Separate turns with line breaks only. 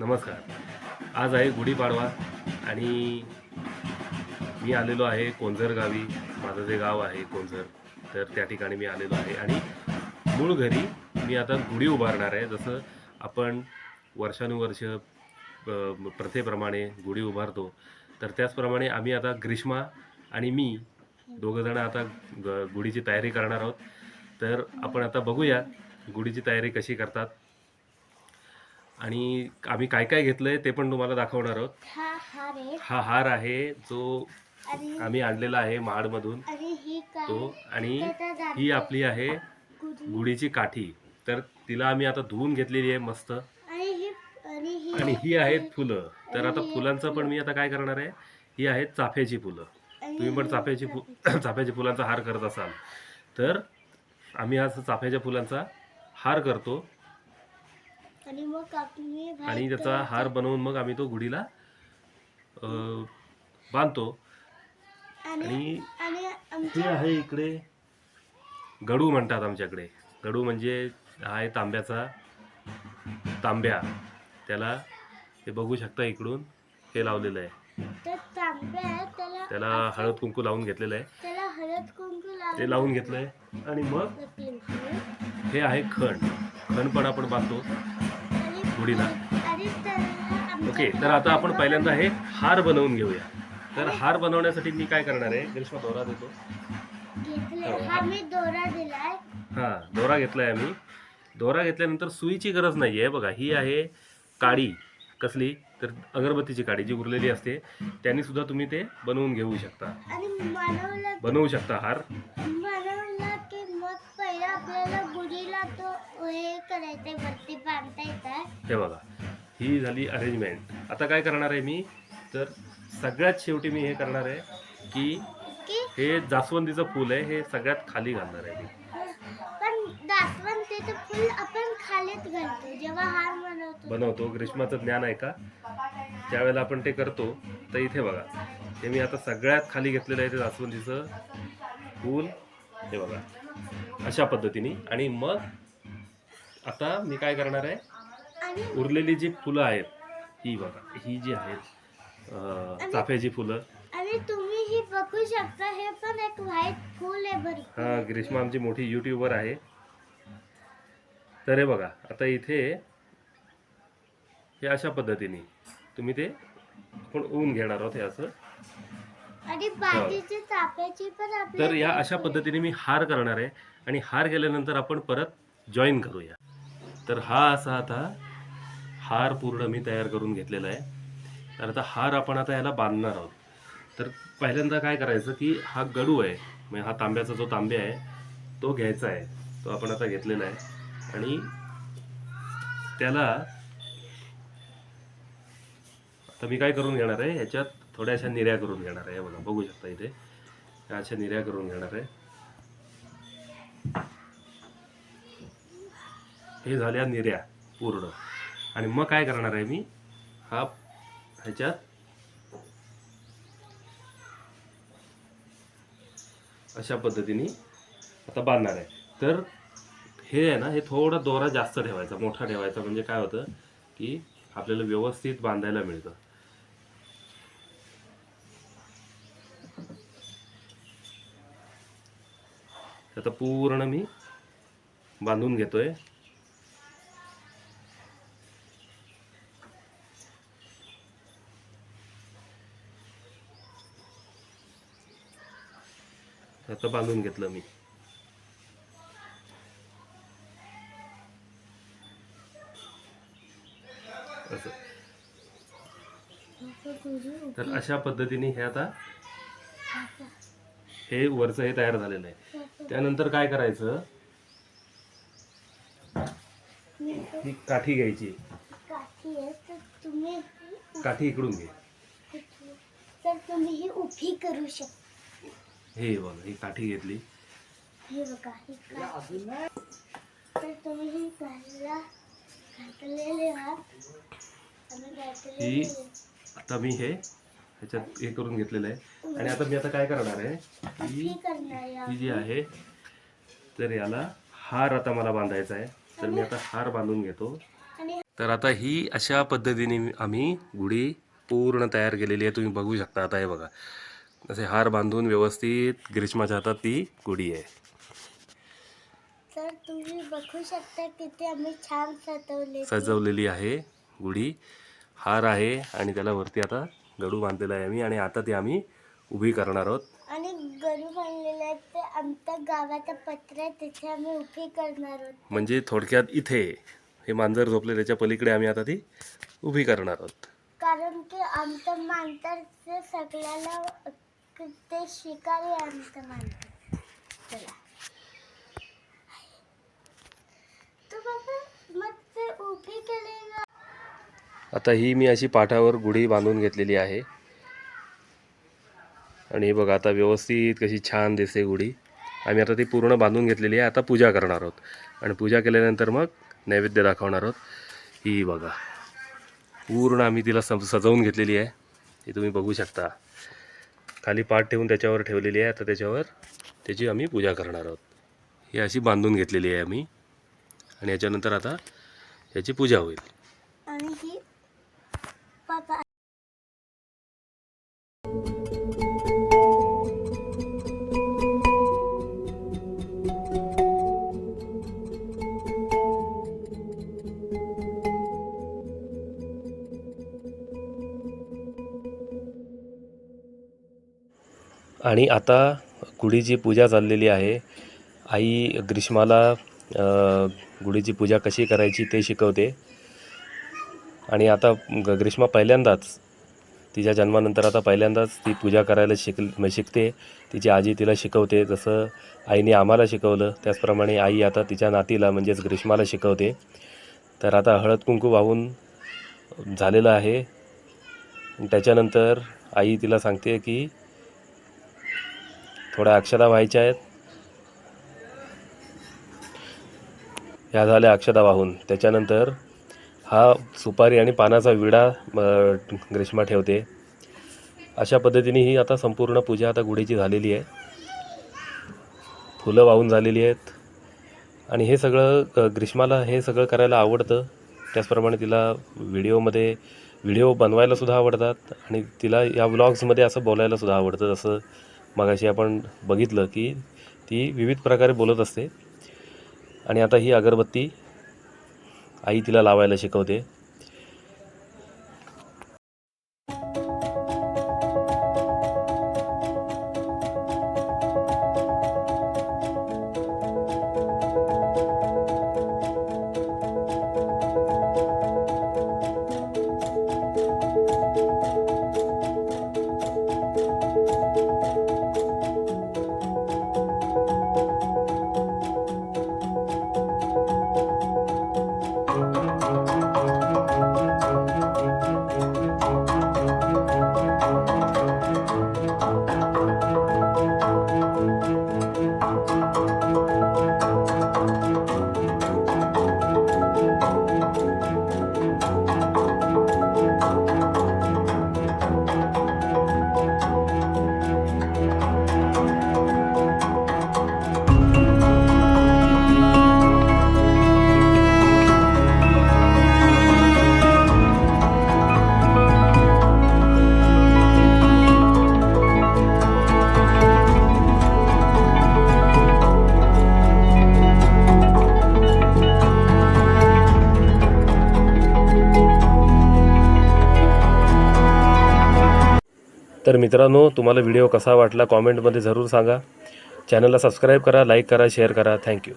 नमस्कार. आज आहे गुढीपाडवा आणि मी आलेलो आहे कोंझर गावी. माझं जे गाव आहे कोंझर तर त्या ठिकाणी मी आलेलो आहे. आणि मूळ घरी मी आता गुढी उभारणार आहे. जसं आपण वर्षानुवर्ष प्रथेप्रमाणे गुढी उभारतो तर त्याचप्रमाणे आम्ही आता ग्रीष्मा आणि मी दोघंजणं आता ग गुढीची तयारी करणार आहोत. तर आपण आता बघूया गुढीची तयारी कशी करतात. आणि आम्ही काय काय घेतलंय ते पण तुम्हाला दाखवणार आहोत.
हा हार आहे
हा हार आहे जो
आणि
आम्ही आणलेला आहे महाडमधून
आणि ही काय?
तो आणि ही आपली आहे
गुढी.
गुढीची काठी. तर तिला आम्ही आता धुवून घेतलेली आहे मस्त.
आणि ही आणि ही.
आणि ही आहेत फुलं. तर आता फुलांचं पण मी आता काय करणार आहे? ही आहेत चाफ्याची फुलं. तुम्ही पण चाफ्याची फु चाफ्याच्या फुलांचा हार करत असाल. तर आम्ही आज चाफ्याच्या फुलांचा हार करतो.
आणि मग
आणि त्याचा हार बनवून मग आम्ही तो गुढीला अं, बांधतो.
आणि
हे
आमच्या
आहे इकडे गडू म्हणतात आमच्याकडे. गडू म्हणजे हा आहे तांब्याचा तांब्या. त्याला हे बघू शकता इकडून हे लावलेलं आहे.
तर तांब्या आहे त्याला
त्याला हळद कुंकू लावून घेतलेलं आहे.
त्याला हळद कुंकू लावून
ते लावून घेतलंय. आणि मग हे आहे खण. खण पण आपण बांधतो.
आमच्या
ओके तर आता आपण पहिल्यांदा हे हार बनवून घेऊया. तर हार बनवण्यासाठी मी काय करणार आहे? ग्रीष्मा दोरा देतो.
हा मी दोरा
हा घेतलाय आम्ही. दोरा घेतल्यानंतर सुईची गरज नाही आहे बघा. ही आहे काडी कसली? तर अगरबत्तीची काडी जी उरलेली असते त्यांनी सुद्धा तुम्ही ते बनवून घेऊ शकता. बनवू शकता हार
बनवला की मग पहिला आपल्याला गुढीला तो हे करायचंय वरती बांधता येत आहे
हे बघा ही झाली अरेंजमेंट आता काय करणार आहे मी? तर सगळ्यात शेवटी मी हे करणार आहे की
की?
हे जास्वंदीचं फूल आहे हे सगळ्यात खाली घालणार आहे मी.
पण दासवंतीचं फुल आपण खालीच घालतो जेव्हा हार बनवतो.
बनवतो. ग्रीष्माचं ज्ञान आहे का? त्यावेळेला आपण ते करतो. तर इथे बघा हे मी आता सगळ्यात खाली घेतलेलं आहे ते जास्वंदीचं फूल. हे बघा. अशा पद्धतीने. आणि मग आता मी काय करणार आहे? उरलेली जी फुलं आहेत ही बघा. ही जी आहेत चाफ्याची फुलं.
आणि तुम्ही ही बघू शकता हे पण एक व्हाईट फुल आहे
हा ग्रीष्मा आमची मोठी युट्यूबर आहे. तर हे बघा आता इथे हे अशा पद्धतीने तुम्ही ते आपण ऊन घेणार आहोत हे असं?
आणि बाजूची चाफ्याची पण
तर या अशा पद्धतीने मी हार करणार आहे आणि हार केल्यानंतर आपण परत जॉईन करूया. तर हा असा आता हार पूर्ण मी तयार करून घेतलेला आहे. तर आता हार आपण आता याला बांधणार आहोत. तर पहिल्यांदा काय करायचं की हा गडू आहे म्हणजे हा तांब्याचा जो तांब्या आहे तो घ्यायचा आहे. तो आपण आता घेतलेला आहे. आणि त्याला आता मी काय करून घेणार आहे ह्याच्यात थोड्याशा निर्या करून घेणार आहे. बघा बघू शकता इथे. अशा निर्या करून घेणार आहे. हे झाल्या निर्या पूर्ण. आणि मग काय करणार आहे मी? हा ह्याच्यात अशा पद्धतीने आता बांधणार आहे. तर हे आहे ना हे थोडा दोरा जास्त ठेवायचा मोठा ठेवायचा. म्हणजे काय होतं की आपल्याला व्यवस्थित बांधायला मिळतं. आता पूर्ण मी बांधून घेतोय. आता बांधून घेतलं मी. असं. तर अशा पद्धतीने हे आता हे वरचं हे तयार झालेलं आहे. त्यानंतर काय करायचं? ही काठी घ्यायची.
काठी आहे तर तुम्ही
काठी इकडून घे.
तर तुम्ही ही उभी करू शकता
हे बघ ही काठी घेतली.
हे बघा ही काठी. तर तुम्ही ही घालला घातलेले आहात.
ही आता मी हे ह्याच्यात हे करून घेतलेलं आहे. आणि आता मी आता काय करणार आहे? ही ही जी आहे तर याला हार आता मला बांधायचा आहे. तर मी आता हार बांधून घेतो. तर आता ही अशा पद्धतीने आम्ही गुढी पूर्ण तयार केलेली आहे. तुम्ही बघू शकता आता हे बघा. असे हार बांधून व्यवस्थित ग्रीष्माच्या हातात ती गुढी आहे.
तर तुम्ही बघू शकता किती आम्ही छान सजवले
सजवलेली आहे गुढी. हार आहे आणि त्याला वरती आता गडू बांधलेला आहे आम्ही आणि आता ती आम्ही उभी करणार आहोत.
आणि गरू बांधलेले आहेत ते आमच्या गावाचं पत्र आहे तिथे आम्ही उभी करणार आहोत.
म्हणजे थोडक्यात इथे हे मांजर झोपले त्याच्या पलीकडे आम्ही आता ती उभी करणार आहोत.
कारण की आमचं मांतर ते सगळ्याला ते शिकारी आहे आमचं मांतर चला. तर बाबा मग ते उभी केलेलं
आता ही मी अशी पाठावर गुढी बांधून घेतलेली आहे. आणि हे बघा आता व्यवस्थित कशी छान दिसते गुढी. आम्ही आता ती पूर्ण बांधून घेतलेली आहे. आता पूजा करणार आहोत. आणि पूजा केल्यानंतर मग नैवेद्य दाखवणार आहोत. ही बघा पूर्ण आम्ही तिला सज सजवून घेतलेली आहे. ही तुम्ही बघू शकता. खाली पाठ ठेवून त्याच्यावर ठेवलेली आहे. आता त्याच्यावर त्याची आम्ही पूजा करणार आहोत. ही अशी बांधून घेतलेली आहे आम्ही. आणि याच्यानंतर आता याची पूजा होईल.
आणि
आता गुढीची पूजा चाललेली आहे. आई ग्रीष्माला गुढीची पूजा कशी करायची ते शिकवते. आणि आता ग ग्रीष्मा पहिल्यांदाच तिच्या जन्मानंतर आता पहिल्यांदाच ती पूजा करायला शिक म्हणजे शिकते. तिची आजी तिला शिकवते जसं आईने आम्हाला शिकवलं त्याचप्रमाणे आई आता तिच्या नातीला म्हणजेच ग्रीष्माला शिकवते. तर आता हळद कुंकू वाहून झालेलं आहे. त्याच्यानंतर आई तिला सांगते की थोड्या अक्षदा व्हायच्या आहेत. ह्या झाल्या अक्षदा वाहून. त्याच्यानंतर हा सुपारी आणि पानाचा विडा ग्रीष्मा ठेवते. अशा पद्धतीने ही आता संपूर्ण पूजा आता गुढीची झालेली आहे. फुलं वाहून झालेली आहेत. आणि हे सगळं ग्रीष्माला हे सगळं करायला आवडतं. त्याचप्रमाणे तिला व्हिडिओमध्ये व्हिडिओ बनवायलासुद्धा आवडतात. आणि तिला या व्लॉग्समध्ये असं बोलायलासुद्धा आवडतं. जसं मगाशी आपण बघितलं की ती विविध प्रकारे बोलत असते. आणि आता ही अगरबत्ती आई तिला लावायला शिकवते. तर मित्रांनो तुम्हाला व्हिडिओ कसा वाटला कॉमेंटमध्ये जरूर सांगा. चॅनलला सबस्क्राईब करा लाईक करा शेअर करा. थँक्यू.